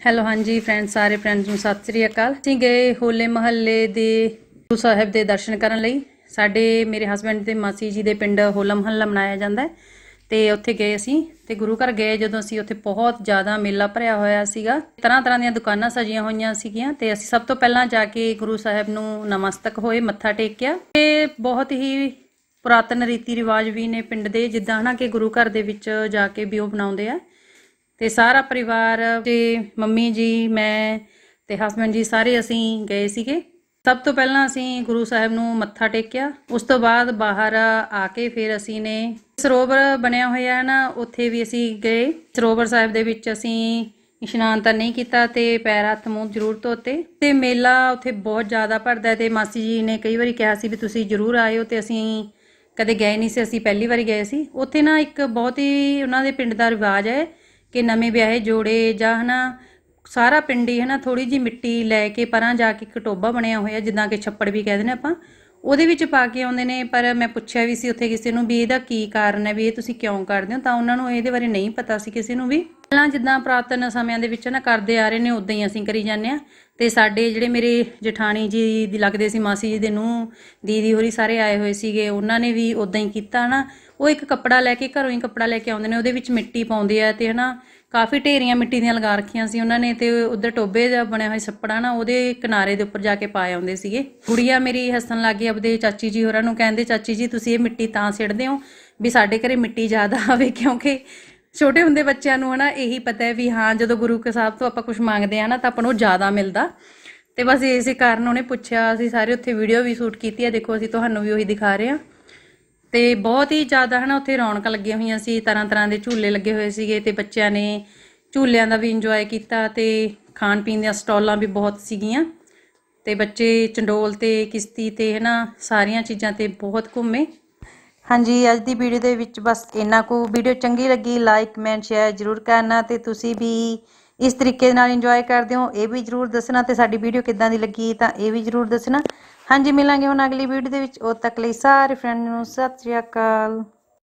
Hello, ਹਾਂਜੀ friends ਸਾਰੇ friends ਨੂੰ ਸਤਿ ਸ੍ਰੀ ਅਕਾਲ। ਅਸੀਂ ਗਏ ਹੋਲੇ ਮਹੱਲੇ ਦੇ ਗੁਰੂ ਸਾਹਿਬ ਦੇ ਦਰਸ਼ਨ ਕਰਨ ਲਈ। ਸਾਡੇ, ਮੇਰੇ ਹਸਬੰਡ ਦੇ ਮਾਸੀ ਜੀ ਦੇ ਪਿੰਡ ਹੋਲਾ ਮਹੱਲਾ ਮਨਾਇਆ ਜਾਂਦਾ ਹੈ। ਤੇ ਉੱਥੇ ਗਏ ਅਸੀਂ ਤੇ ਗੁਰੂ ਘਰ ਗਏ ਜਦੋਂ ਅਸੀਂ ਉੱਥੇ ਬਹੁਤ ਜ਼ਿਆਦਾ ਮੇਲਾ ਭਰਿਆ ਹੋਇਆ ਸੀਗਾ। ਤਰ੍ਹਾਂ ਤਰ੍ਹਾਂ ਦੀਆਂ ਦੁਕਾਨਾਂ ਸਜੀਆਂ ਹੋਈਆਂ ਸੀਗੀਆਂ ਤੇ ਅਸੀਂ ਸਭ ਤੋਂ ਪਹਿਲਾਂ ਜਾ ਕੇ ਗੁਰੂ ਸਾਹਿਬ ਨੂੰ ਨਮਸਤਕ ਹੋਏ, ਮੱਥਾ ਟੇਕਿਆ। ਤੇ ਬਹੁਤ ਹੀ ਪੁਰਾਤਨ ਰੀਤੀ ਰਿਵਾਜ ਵੀ ਨੇ ਪਿੰਡ ਦੇ, ਜਿੱਦਾਂ ਹਨਾ ਕਿ ਗੁਰੂ ਘਰ ਦੇ ਵਿੱਚ ਜਾ ਕੇ ਵੀ ਉਹ ਬਣਾਉਂਦੇ ਆ। ਤੇ ਸਾਰਾ ਪਰਿਵਾਰ ਤੇ ਮੰਮੀ ਜੀ, ਮੈਂ ਤੇ ਹਸਬੰਡ ਜੀ ਸਾਰੇ ਅਸੀਂ ਗਏ ਸੀਗੇ। ਸਭ ਤੋਂ ਪਹਿਲਾਂ ਅਸੀਂ ਗੁਰੂ ਸਾਹਿਬ ਨੂੰ ਮੱਥਾ ਟੇਕਿਆ। ਉਸ ਤੋਂ ਬਾਅਦ ਬਾਹਰ ਆ ਕੇ ਫਿਰ ਅਸੀਂ ਨੇ ਸਰੋਵਰ ਬਣਿਆ ਹੋਇਆ ਹੈ ਨਾ, ਉੱਥੇ ਵੀ ਅਸੀਂ ਗਏ। ਸਰੋਵਰ ਸਾਹਿਬ ਦੇ ਵਿੱਚ ਅਸੀਂ ਇਸ਼ਨਾਨ ਤਾਂ ਨਹੀਂ ਕੀਤਾ ਤੇ ਪੈਰ ਹੱਥ ਮੂੰਹ ਜ਼ਰੂਰ ਧੋਤੇ। ਤੇ ਮੇਲਾ ਉੱਥੇ ਬਹੁਤ ਜ਼ਿਆਦਾ ਭਰਦਾ ਹੈ ਤੇ ਮਾਸੀ ਜੀ ਨੇ ਕਈ ਵਾਰੀ ਕਿਹਾ ਸੀ ਵੀ ਤੁਸੀਂ ਜ਼ਰੂਰ ਆਇਓ ਤੇ ਅਸੀਂ ਕਦੇ ਗਏ ਨਹੀਂ ਸੀ, ਅਸੀਂ ਪਹਿਲੀ ਵਾਰੀ ਗਏ ਸੀ। ਉੱਥੇ ਨਾ ਇੱਕ ਬਹੁਤ ਹੀ ਉਹਨਾਂ ਦੇ ਪਿੰਡ ਦਾ ਰਿਵਾਜ ਹੈ ਕਿ ਨਵੇਂ ਵਿਆਹੇ ਜੋੜੇ ਜਾਂ ਹਨਾ, ਸਾਰਾ ਪਿੰਡ ਪਿੰਡੀ ਹਨਾ ਥੋੜੀ ਜੀ ਮਿੱਟੀ ਲੈ ਕੇ ਪਰਾਂ ਜਾ ਕੇ ਇੱਕ ਟੋਬਾ ਬਣਿਆ ਹੋਇਆ, ਜਿੱਦਾਂ ਕਿ ਛੱਪੜ ਵੀ ਕਹਿੰਦੇ ਨੇ ਆਪਾਂ, ਉਹਦੇ ਵਿੱਚ ਪਾ ਕੇ ਆਉਂਦੇ ਨੇ, ਪਰ ਮੈਂ ਪੁੱਛਿਆ ਵੀ ਸੀ ਉੱਥੇ ਕਿਸੇ ਨੂੰ ਵੀ ਇਹਦਾ ਕੀ ਕਾਰਨ ਹੈ, ਵੀ ਇਹ ਤੁਸੀਂ ਕਿਉਂ ਕਰਦੇ ਹੋ? ਤਾਂ ਉਹਨਾਂ ਨੂੰ ਇਹਦੇ ਬਾਰੇ ਨਹੀਂ ਪਤਾ ਸੀ ਕਿਸੇ ਨੂੰ ਵੀ। ਪਹਿਲਾਂ ਜਿੱਦਾਂ ਪ੍ਰਾਤਨ ਸਮਿਆਂ ਦੇ ਵਿੱਚ ਨਾ ਕਰਦੇ ਆ ਰਹੇ ਨੇ ਉਦਾਂ ਹੀ ਅਸੀਂ ਕਰੀ ਜਾਂਦੇ ਆ ਤੇ ਸਾਡੇ ਜਿਹੜੇ ਮੇਰੇ ਜਠਾਣੀ ਜੀ ਦੀ ਲੱਗਦੇ ਸੀ, ਮਾਸੀ ਜੀ ਦੇ ਨੂੰ ਦੀਦੀ ਹੋਰੀ ਸਾਰੇ ਆਏ ਹੋਏ ਸੀਗੇ। ਉਹਨਾਂ ਨੇ ਵੀ ਉਦਾਂ ਹੀ ਕੀਤਾ ਨਾ। ਉਹ ਇੱਕ ਕੱਪੜਾ ਲੈ ਕੇ ਘਰੋਂ ਹੀ ਕੱਪੜਾ ਲੈ ਕੇ ਆਉਂਦੇ ਨੇ। ਉਹਦੇ ਵਿੱਚ ਮਿੱਟੀ ਪਾਉਂਦੇ ਆ ਤੇ ਹਨਾ, ਕਾਫੀ ਢੇਰੀਆਂ ਮਿੱਟੀ ਦੀਆਂ ਲਗਾ ਰੱਖੀਆਂ ਸੀ ਉਹਨਾਂ ਨੇ। ਤੇ ਉਧਰ ਟੋਬੇ ਦਾ ਬਣਿਆ ਹੋਇਆ ਛੱਪੜਾ ਨਾ, ਉਹਦੇ ਕਿਨਾਰੇ ਦੇ ਉੱਪਰ ਜਾ ਕੇ ਪਾਏ ਆਉਂਦੇ ਸੀਗੇ। ਗੁੜੀਆ ਮੇਰੀ ਹੱਸਣ ਲੱਗ ਲੱਗੀ ਆਪਦੇ ਚਾਚੀ ਜੀ ਹੋਰਾਂ ਨੂੰ ਕਹਿੰਦੇ, ਚਾਚੀ ਜੀ, ਤੁਸੀਂ ਇਹ ਮਿੱਟੀ ਤਾਂ ਸਿੱਟਦੇ ਹੋ ਵੀ ਸਾਡੇ ਘਰੇ ਮਿੱਟੀ ਜ਼ਿਆਦਾ ਆਵੇ, ਕਿਉਂਕਿ ਛੋਟੇ ਹੁੰਦੇ ਬੱਚਿਆਂ ਨੂੰ ਹਨਾ ਇਹੀ ਪਤਾ ਹੈ ਵੀ ਹਾਂ, ਜਦੋਂ ਗੁਰੂ ਕੇ ਸਾਹਿਬ ਤੋਂ ਆਪਾਂ ਕੁਝ ਮੰਗਦੇ ਆ ਨਾ, ਤਾਂ ਆਪਾਂ ਨੂੰ ਜ਼ਿਆਦਾ ਮਿਲਦਾ। ਤੇ ਬਸ ਇਸੇ ਕਾਰਨ ਉਹਨੇ ਪੁੱਛਿਆ, ਅਸੀਂ ਸਾਰੇ ਉੱਥੇ ਵੀਡੀਓ ਵੀ ਸ਼ੂਟ ਕੀਤੀ ਹੈ ਦੇਖੋ ਅਸੀਂ ਤੁਹਾਨੂੰ ਵੀ ਉਹੀ ਦਿਖਾ ਰਹੇ ਹਾਂ। ਤੇ ਬਹੁਤ ਹੀ ਜ਼ਿਆਦਾ ਹਨਾ ਉੱਥੇ ਰੌਣਕਾਂ ਲੱਗੀਆਂ ਹੋਈਆਂ ਸੀ ਤਰ੍ਹਾਂ ਤਰ੍ਹਾਂ ਦੇ ਝੂਲੇ ਲੱਗੇ ਹੋਏ ਸੀਗੇ ਤੇ ਬੱਚਿਆਂ ਨੇ ਝੂਲਿਆਂ ਦਾ ਵੀ ਇੰਜੋਏ ਕੀਤਾ ਤੇ ਖਾਣ ਪੀਣ ਦੀਆਂ ਸਟਾਲਾਂ ਵੀ ਬਹੁਤ ਸੀਗੀਆਂ। ਤੇ ਬੱਚੇ ਚੰਡੋਲ ਤੇ, ਕਿਸ਼ਤੀ ਤੇ ਹਨਾ ਸਾਰੀਆਂ ਚੀਜ਼ਾਂ ਤੇ ਬਹੁਤ ਘੁੰਮੇ। ਹਾਂਜੀ, ਅੱਜ ਦੀ ਵੀਡੀਓ ਦੇ ਵਿੱਚ ਬਸ ਇੰਨਾ ਕੁ। ਵੀਡੀਓ ਚੰਗੀ ਲੱਗੀ ਲਾਈਕ ਕਮੈਂਟ ਸ਼ੇਅਰ ਜਰੂਰ ਕਰਨਾ ਤੇ ਤੁਸੀਂ ਵੀ ਇਸ ਤਰੀਕੇ ਨਾਲ ਇੰਜੋਏ ਕਰਦੇ ਹੋ। ਇਹ ਵੀ ਜਰੂਰ ਦੱਸਣਾ ਤੇ ਸਾਡੀ ਵੀਡੀਓ ਕਿੱਦਾਂ ਦੀ ਲੱਗੀ ਤਾਂ ਇਹ ਵੀ ਜਰੂਰ ਦੱਸਣਾ। ਹਾਂਜੀ, ਮਿਲਾਂਗੇ ਹੁਣ ਅਗਲੀ ਵੀਡੀਓ ਦੇ ਵਿੱਚ। ਉਦ ਤੱਕ ਲਈ ਸਾਰੇ ਫਰੈਂਡ ਨੂੰ ਸਤਿ ਸ਼੍ਰੀ ਅਕਾਲ।